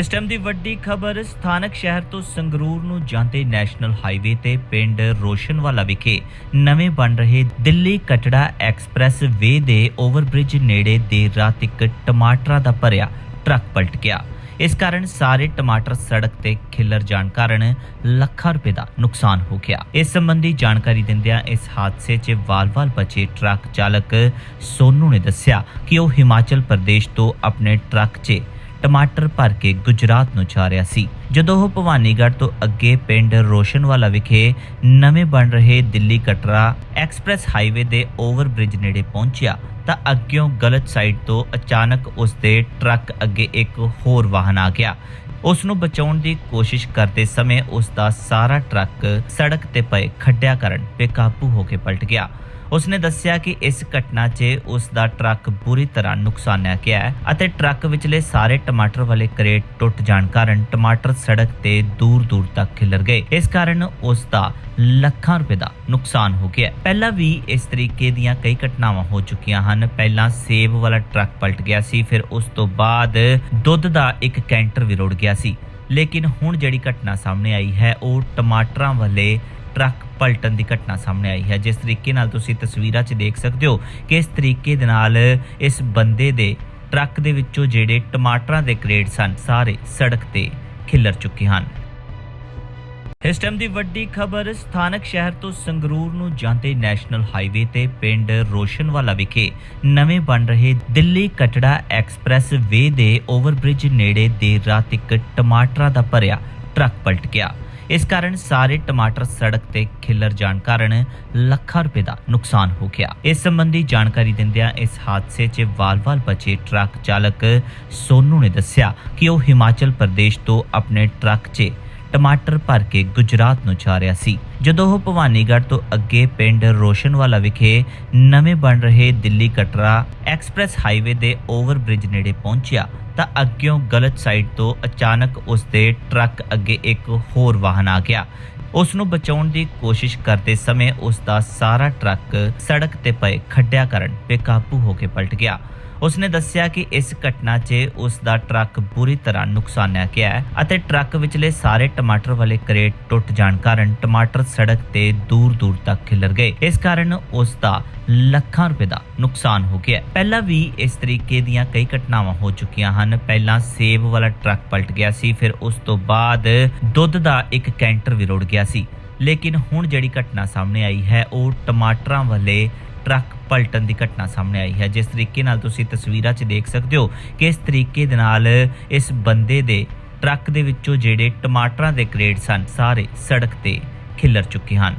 ਇਸ ਟਾਈਮ ਦੀ ਵੱਡੀ ਖਬਰ, ਸਥਾਨਕ ਸ਼ਹਿਰ ਤੋਂ ਸੰਗਰੂਰ ਨੂੰ ਜਾਂਦੇ ਨੈਸ਼ਨਲ ਹਾਈਵੇ ਤੇ ਪਿੰਡ ਰੋਸ਼ਨਵਾਲਾ ਵਿਖੇ ਨਵੇਂ ਬਣ ਰਹੇ ਦਿੱਲੀ ਕਟੜਾ ਐਕਸਪ੍ਰੈਸ ਵੇ ਦੇ ਓਵਰਬ੍ਰਿਜ ਨੇੜੇ ਦੇਰ ਰਾਤ ਇੱਕ ਟਮਾਟਰਾਂ ਦਾ ਭਰਿਆ ਟਰੱਕ ਪਲਟ ਗਿਆ। ਇਸ ਕਾਰਨ ਸਾਰੇ ਟਮਾਟਰ ਸੜਕ ਤੇ ਖਿੱਲਰ ਜਾਣ ਕਾਰਨ ਲੱਖਾਂ ਰੁਪਏ ਦਾ ਨੁਕਸਾਨ ਹੋ ਗਿਆ। ਇਸ ਸੰਬੰਧੀ ਜਾਣਕਾਰੀ ਦਿੰਦਿਆਂ ਇਸ ਹਾਦਸੇ 'ਚ ਵਾਲ-ਵਾਲ ਬਚੇ ਟਰੱਕ ਚਾਲਕ ਸੋਨੂ ਨੇ ਦੱਸਿਆ ਕਿ ਉਹ ਹਿਮਾਚਲ ਪ੍ਰਦੇਸ਼ ਤੋਂ ਆਪਣੇ ਟਰੱਕ 'ਚ ਟਮਾਟਰ ਭਰ ਕੇ ਗੁਜਰਾਤ ਨੂੰ ਜਾ ਰਿਹਾ ਸੀ। ਜਦੋਂ ਉਹ ਭਵਾਨੀਗੜ੍ਹ ਤੋਂ ਅੱਗੇ ਪਿੰਡ ਰੋਸ਼ਨਵਾਲਾ ਵਿਖੇ ਨਵੇਂ ਬਣ ਰਹੇ ਦਿੱਲੀ ਕਟਰਾ ਐਕਸਪ੍ਰੈਸ ਹਾਈਵੇ ਦੇ ਓਵਰਬ੍ਰਿਜ ਨੇੜੇ ਪਹੁੰਚਿਆ, ਤਾਂ ਅੱਗਿਓਂ ਗਲਤ ਸਾਈਡ ਤੋਂ ਅਚਾਨਕ ਉਸ ਦੇ ਟਰੱਕ ਅੱਗੇ ਇੱਕ ਹੋਰ ਵਾਹਨ ਆ ਗਿਆ। ਉਸ ਨੂੰ ਬਚਾਉਣ ਦੀ ਕੋਸ਼ਿਸ਼ ਕਰਦੇ ਸਮੇਂ ਉਸ ਦਾ ਸਾਰਾ ਟਰੱਕ ਸੜਕ ਤੇ ਪਏ ਖੱਡਿਆਂ ਕਾਰਨ ਬੇਕਾਬੂ ਹੋ ਕੇ ਪਲਟ ਗਿਆ। ਉਸਨੇ ਦੱਸਿਆ ਕਿ ਇਸ ਘਟਨਾ 'ਚ ਉਸ ਦਾ ਟਰੱਕ ਬੁਰੀ ਤਰ੍ਹਾਂ ਨੁਕਸਾਨਿਆ ਗਿਆ ਹੈ ਅਤੇ ਟਰੱਕ ਵਿਚਲੇ ਸਾਰੇ ਟਮਾਟਰ ਵਾਲੇ ਕਰੇਟ ਟੁੱਟ ਜਾਣ ਕਾਰਨ ਟਮਾਟਰ ਸੜਕ ਤੇ ਦੂਰ-ਦੂਰ ਤੱਕ ਖਿਲਰ ਗਏ। ਇਸ ਕਾਰਨ ਉਸ ਦਾ ਲੱਖਾਂ ਰੁਪਏ ਦਾ ਨੁਕਸਾਨ ਹੋ ਗਿਆ ਪਹਿਲਾਂ ਵੀ ਇਸ ਤਰੀਕੇ ਦੀਆਂ ਕਈ ਘਟਨਾਵਾਂ ਹੋ ਚੁੱਕੀਆਂ ਹਨ। ਪਹਿਲਾਂ ਸੇਬ ਵਾਲਾ ਟਰੱਕ ਪਲਟ ਗਿਆ ਸੀ, ਫਿਰ ਉਸ ਤੋਂ ਬਾਅਦ ਦੁੱਧ ਦਾ ਇੱਕ ਕੈਂਟਰ ਵੀ ਰੁੜ ਗਿਆ ਸੀ। ਲੇਕਿਨ ਹੁਣ ਜਿਹੜੀ ਘਟਨਾ ਸਾਹਮਣੇ ਆਈ ਹੈ, ਉਹ ਟਮਾਟਰਾਂ ਵਾਲੇ ਟਰੱਕ ਪਲਟਣ ਦੀ ਘਟਨਾ ਸਾਹਮਣੇ ਆਈ ਹੈ। ਜਿਸ ਤਰੀਕੇ ਨਾਲ ਤੁਸੀਂ ਤਸਵੀਰਾਂ 'ਚ ਦੇਖ ਸਕਦੇ ਹੋ ਕਿ ਇਸ ਤਰੀਕੇ ਦੇ ਨਾਲ ਇਸ ਬੰਦੇ ਦੇ ਟਰੱਕ ਦੇ ਵਿੱਚੋਂ ਜਿਹੜੇ ਟਮਾਟਰਾਂ ਦੇ ਕ੍ਰੇਟ ਸਨ, ਸਾਰੇ ਸੜਕ ਤੇ ਖਿਲਰ ਚੁੱਕੇ ਹਨ। ਇਸ ਟਾਈਮ ਦੀ ਵੱਡੀ ਖਬਰ, ਸਥਾਨਕ ਸ਼ਹਿਰ ਤੋਂ ਸੰਗਰੂਰ ਨੂੰ ਜਾਂਦੇ ਨੈਸ਼ਨਲ ਹਾਈਵੇ ਤੇ ਪਿੰਡ ਰੋਸ਼ਨਵਾਲਾ ਵਿਖੇ ਨਵੇਂ ਬਣ ਰਹੇ ਦਿੱਲੀ ਕਟੜਾ ਐਕਸਪ੍ਰੈਸ ਵੇ ਦੇ ਓਵਰਬ੍ਰਿਜ ਨੇੜੇ ਦੇਰ ਰਾਤ ਇੱਕ ਟਮਾਟਰਾਂ ਦਾ ਭਰਿਆ ਟਰੱਕ ਪਲਟ ਗਿਆ। ਇਸ ਕਾਰਨ ਸਾਰੇ ਟਮਾਟਰ ਸੜਕ ਤੇ ਖਿੱਲਰ ਜਾਣ ਕਾਰਨ ਲੱਖਾਂ ਰੁਪਏ ਦਾ ਨੁਕਸਾਨ ਹੋ ਗਿਆ। ਇਸ ਸੰਬੰਧੀ ਜਾਣਕਾਰੀ ਦਿੰਦਿਆਂ ਇਸ ਹਾਦਸੇ 'ਚ ਵਾਲ-ਵਾਲ ਬਚੇ ਟਰੱਕ ਚਾਲਕ ਸੋਨੂ ਨੇ ਦੱਸਿਆ ਕਿ ਉਹ ਹਿਮਾਚਲ ਪ੍ਰਦੇਸ਼ ਤੋਂ ਆਪਣੇ ਟਰੱਕ 'ਚ ਟਮਾਟਰ ਭਰ ਕੇ ਗੁਜਰਾਤ ਨੂੰ ਜਾ ਰਿਹਾ ਸੀ। ਜਦੋਂ ਉਹ ਭਵਾਨੀਗੜ੍ਹ ਤੋਂ ਅੱਗੇ ਪਿੰਡ ਰੋਸ਼ਨਵਾਲਾ ਵਿਖੇ ਨਵੇਂ ਬਣ ਰਹੇ ਦਿੱਲੀ ਕਟਰਾ ਐਕਸਪ੍ਰੈਸ ਹਾਈਵੇ ਦੇ ਓਵਰਬ੍ਰਿਜ ਨੇੜੇ ਪਹੁੰਚਿਆ ਤਾਂ ਅੱਗਿਓਂ ਗਲਤ ਸਾਈਡ ਤੋਂ ਅਚਾਨਕ ਉਸ ਦੇ ਟਰੱਕ ਅੱਗੇ ਇੱਕ ਹੋਰ ਵਾਹਨ ਆ ਗਿਆ। ਉਸ ਨੂੰ ਬਚਾਉਣ ਦੀ ਕੋਸ਼ਿਸ਼ ਕਰਦੇ ਸਮੇਂ ਉਸ ਦਾ ਸਾਰਾ ਟਰੱਕ ਸੜਕ ਤੇ ਪਏ ਖੱਡਿਆਂ ਕਾਰਨ ਬੇਕਾਬੂ ਹੋ ਕੇ ਪਲਟ ਗਿਆ। ਉਸਨੇ ਦੱਸਿਆ ਕਿ ਇਸ ਘਟਨਾ 'ਚ ਉਸ ਦਾ ਟਰੱਕ ਬੁਰੀ ਤਰ੍ਹਾਂ ਨੁਕਸਾਨਿਆ ਗਿਆ ਹੈ ਅਤੇ ਟਰੱਕ ਵਿਚਲੇ ਸਾਰੇ ਟਮਾਟਰ ਵਾਲੇ ਕਰੇਟ ਟੁੱਟ ਜਾਣ ਕਾਰਨ ਟਮਾਟਰ ਸੜਕ ਤੇ ਦੂਰ-ਦੂਰ ਤੱਕ ਖਿਲਰ ਗਏ। ਇਸ ਕਾਰਨ ਉਸ ਦਾ ਲੱਖਾਂ ਰੁਪਏ ਦਾ ਨੁਕਸਾਨ ਹੋ ਗਿਆ ਪਹਿਲਾਂ ਵੀ ਇਸ ਤਰੀਕੇ ਦੀਆਂ ਕਈ ਘਟਨਾਵਾਂ ਹੋ ਚੁੱਕੀਆਂ ਹਨ। ਪਹਿਲਾਂ ਸੇਬ ਵਾਲਾ ਟਰੱਕ ਪਲਟ ਗਿਆ ਸੀ, ਫਿਰ ਉਸ ਤੋਂ ਬਾਅਦ ਦੁੱਧ ਦਾ ਇੱਕ ਕੈਂਟਰ ਵੀ ਰੁੜ ਗਿਆ ਸੀ। ਲੇਕਿਨ ਹੁਣ ਜਿਹੜੀ ਘਟਨਾ ਸਾਹਮਣੇ ਆਈ ਹੈ, ਉਹ ਟਮਾਟਰਾਂ ਵਾਲੇ ਟਰੱਕ ਪਲਟਣ ਦੀ ਘਟਨਾ ਸਾਹਮਣੇ ਆਈ ਹੈ। ਜਿਸ ਤਰੀਕੇ ਨਾਲ ਤੁਸੀਂ ਤਸਵੀਰਾਂ 'ਚ ਦੇਖ ਸਕਦੇ ਹੋ ਕਿ ਇਸ ਤਰੀਕੇ ਦੇ ਨਾਲ ਇਸ ਬੰਦੇ ਦੇ ਟਰੱਕ ਦੇ ਵਿੱਚੋਂ ਜਿਹੜੇ ਟਮਾਟਰਾਂ ਦੇ ਕ੍ਰੇਟ ਸਨ ਸਾਰੇ ਸੜਕ ਤੇ ਖਿਲਰ ਚੁੱਕੇ ਹਨ।